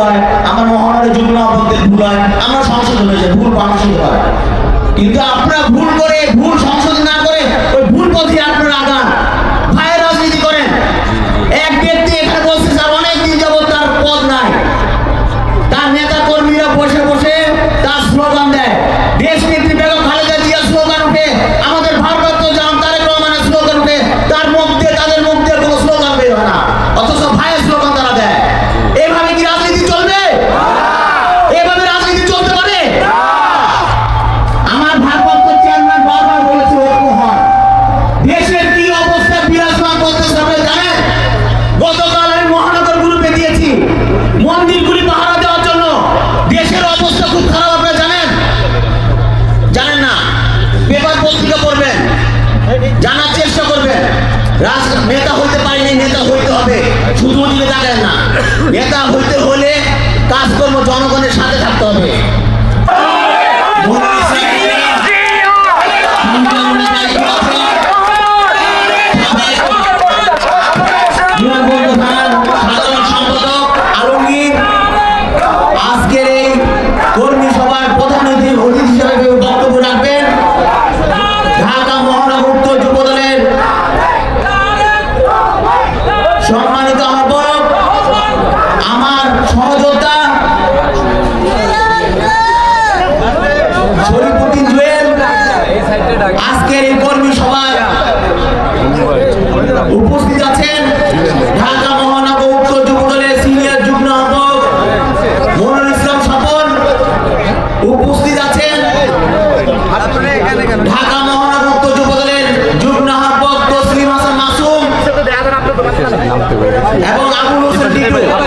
হয় আমার মহানারে যুগ্ম আবদ্ধের ভুল হয় আমরা সংশোধন হয়েছে ভুল মানুষের হয়। কিন্তু আপনারা ভুল করে, ভুল পেপার পত্রিকা পড়বেন জানার চেষ্টা করবেন নেতা হইতে পারিনি, নেতা হইতে হবে। শুধু দিকে তাকায় না। নেতা হইতে হলে কাজকর্ম জনগণের সাথে থাকতে হবে।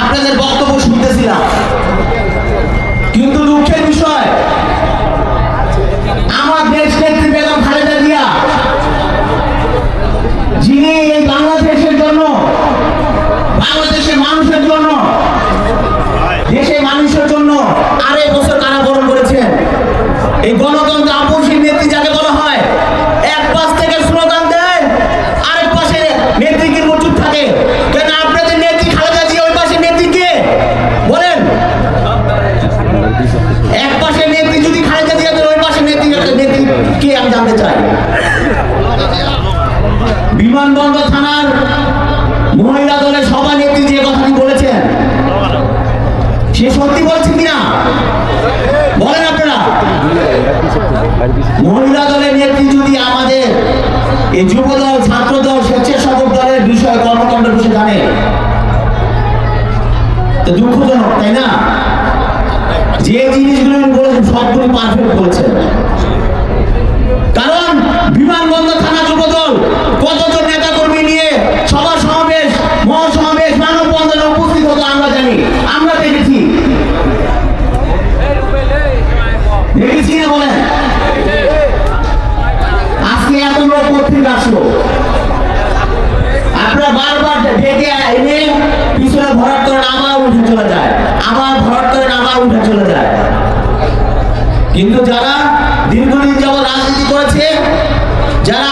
আপনাদের বক্তব্য শুনতেছিলাম। কিন্তু দুঃখের বিষয় বিমানবন্দর থানার মহিলা দলের সভানেত্রী যে কথাটি বলেছেন, সে সত্যি বলছে কিনা? বলেন আপনারা। মহিলা দলের নেত্রী যদি আমাদের এই যুবদল, ছাত্রদল উঠে চলে যায়। আবার ভরাট করেন আবার উঠে চলে যায়। কিন্তু যারা দীর্ঘদিন যাবৎ রাজনীতি করেছে, যারা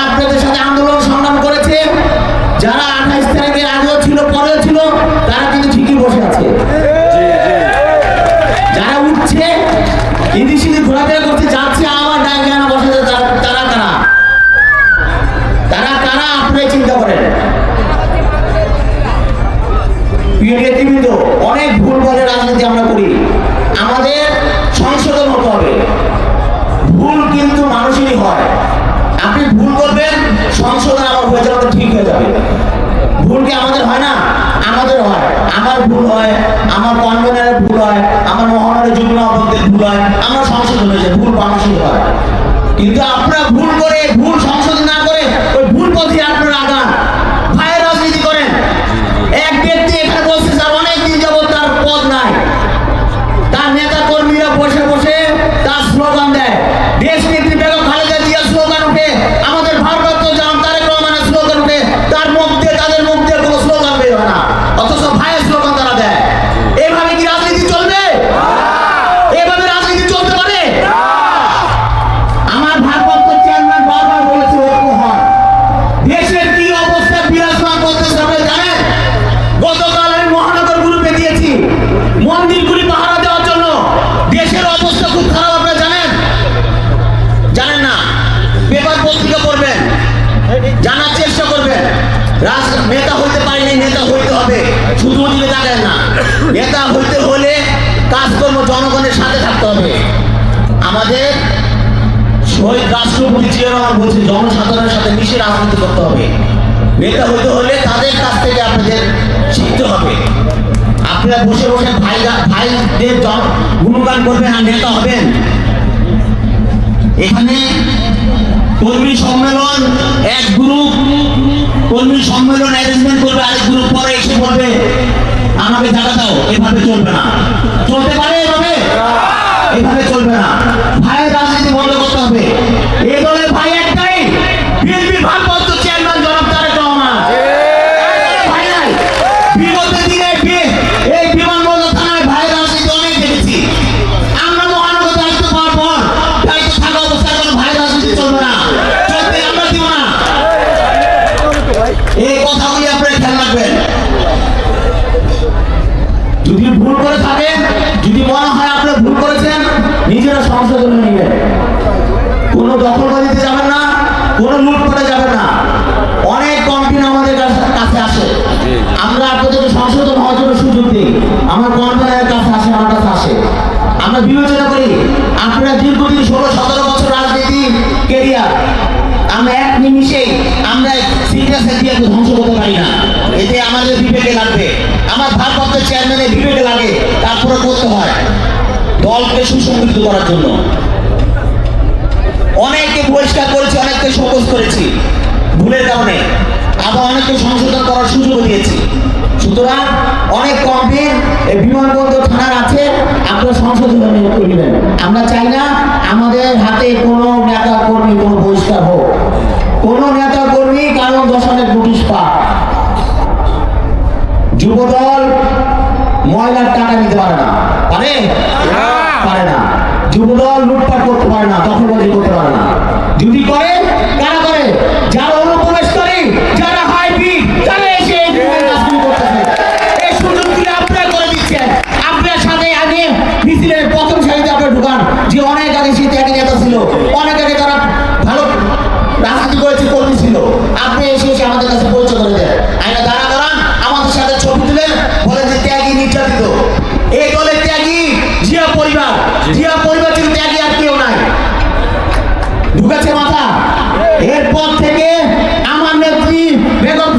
আমার ভুল হয়, আমার কনভেনারের ভুল হয়, আমার মহানের যুগ্ম আবদ্ধের ভুল হয়, আমরা সংশোধন হয়েছে ভুল মানুষের হয়। কিন্তু আপনারা ভুল করে, ভুল সংশোধন না করে ওই ভুল পথে আপনারা আগান। মন্দিরগুলি পাহারা দেওয়ার জন্য দেশের অবস্থা খুব খারাপ, আপনারা জানেন? জানেন না? পেপার পত্রিকা পড়বেন, জানার চেষ্টা করবেন। রাজ, নেতা হইতে পারেনি, নেতা হইতে হবে। শুধু দিকে তাকায় না। নেতা হইতে হলে কাজকর্ম জনগণের সাথে থাকতে হবে। আমাদের শহীদ রাষ্ট্রপতি জিয়া বলছে, জনসাধারণের সাথে মিশে রাজনীতি করতে হবে। নেতা হইতে হলে তাদের কাছ থেকে আপনাদের শিখতে হবে। আপনারা বসে বসে ভাইরা ভাইদের গুণগান করবেন আর নেতা হবেন। এখানে কর্মী সম্মেলন, এক গ্রুপ কর্মী সম্মেলন অ্যারেঞ্জমেন্ট করবে, আরেক গ্রুপ পরে এসে বলবে, আমাকে জায়গা দাও, এভাবে চলবে না। কোনো লুট করে যাবেন না। অনেক কমপ্লেন আমাদের কাছে- আসে। আমরা আপনাদেরকে সংশোধন হওয়ার জন্য সুযোগ দিই। আমার কমপ্লেনের কাছে আসে আমার কাছে আসে। আমরা বিবেচনা করি আপনারা দীর্ঘদিন ষোলো সতেরো বছর রাজনীতি কেরিয়ার আমরা এক নিমিষেই আমরা সিরিয়াসে দিয়ে ধ্বংস করতে পারি না। এতে আমাদের বিবেকে লাগবে। আমার ভারপ্রাপ্ত চেয়ারম্যানের বিবেকে লাগে তারপরে করতে হয়। দলকে সুসংগঠিত করার জন্য। পরিষ্কার করেছি অনেককে সকোজ করেছি। ভুলের কারণে। আবার অনেককে সংশোধন করার সুযোগ দিয়েছি। সুতরাং অনেক কমপ্লেন এই বিমানবন্দর থানার আছে আপনারা সংশোধন করে নেবেন। আমরা চাই না আমাদের হাতে কোনো নেতা কর্মী কোনো বহিষ্কার হোক। কোনো নেতা কর্মী কারণ দশনের নোটিশ পাক। যুবদল ময়লার টাকা নিতে পারে না। পারে? পারে না। যুবদল লুটপাট করতে পারে না দখলবাজি করতে পারে না। যদি কারা জিয়া পরিবারের ত্যাগী আর কেউ নাই। ঢুকেছে মাথা। এরপর থেকে আমার নেত্রী বেগম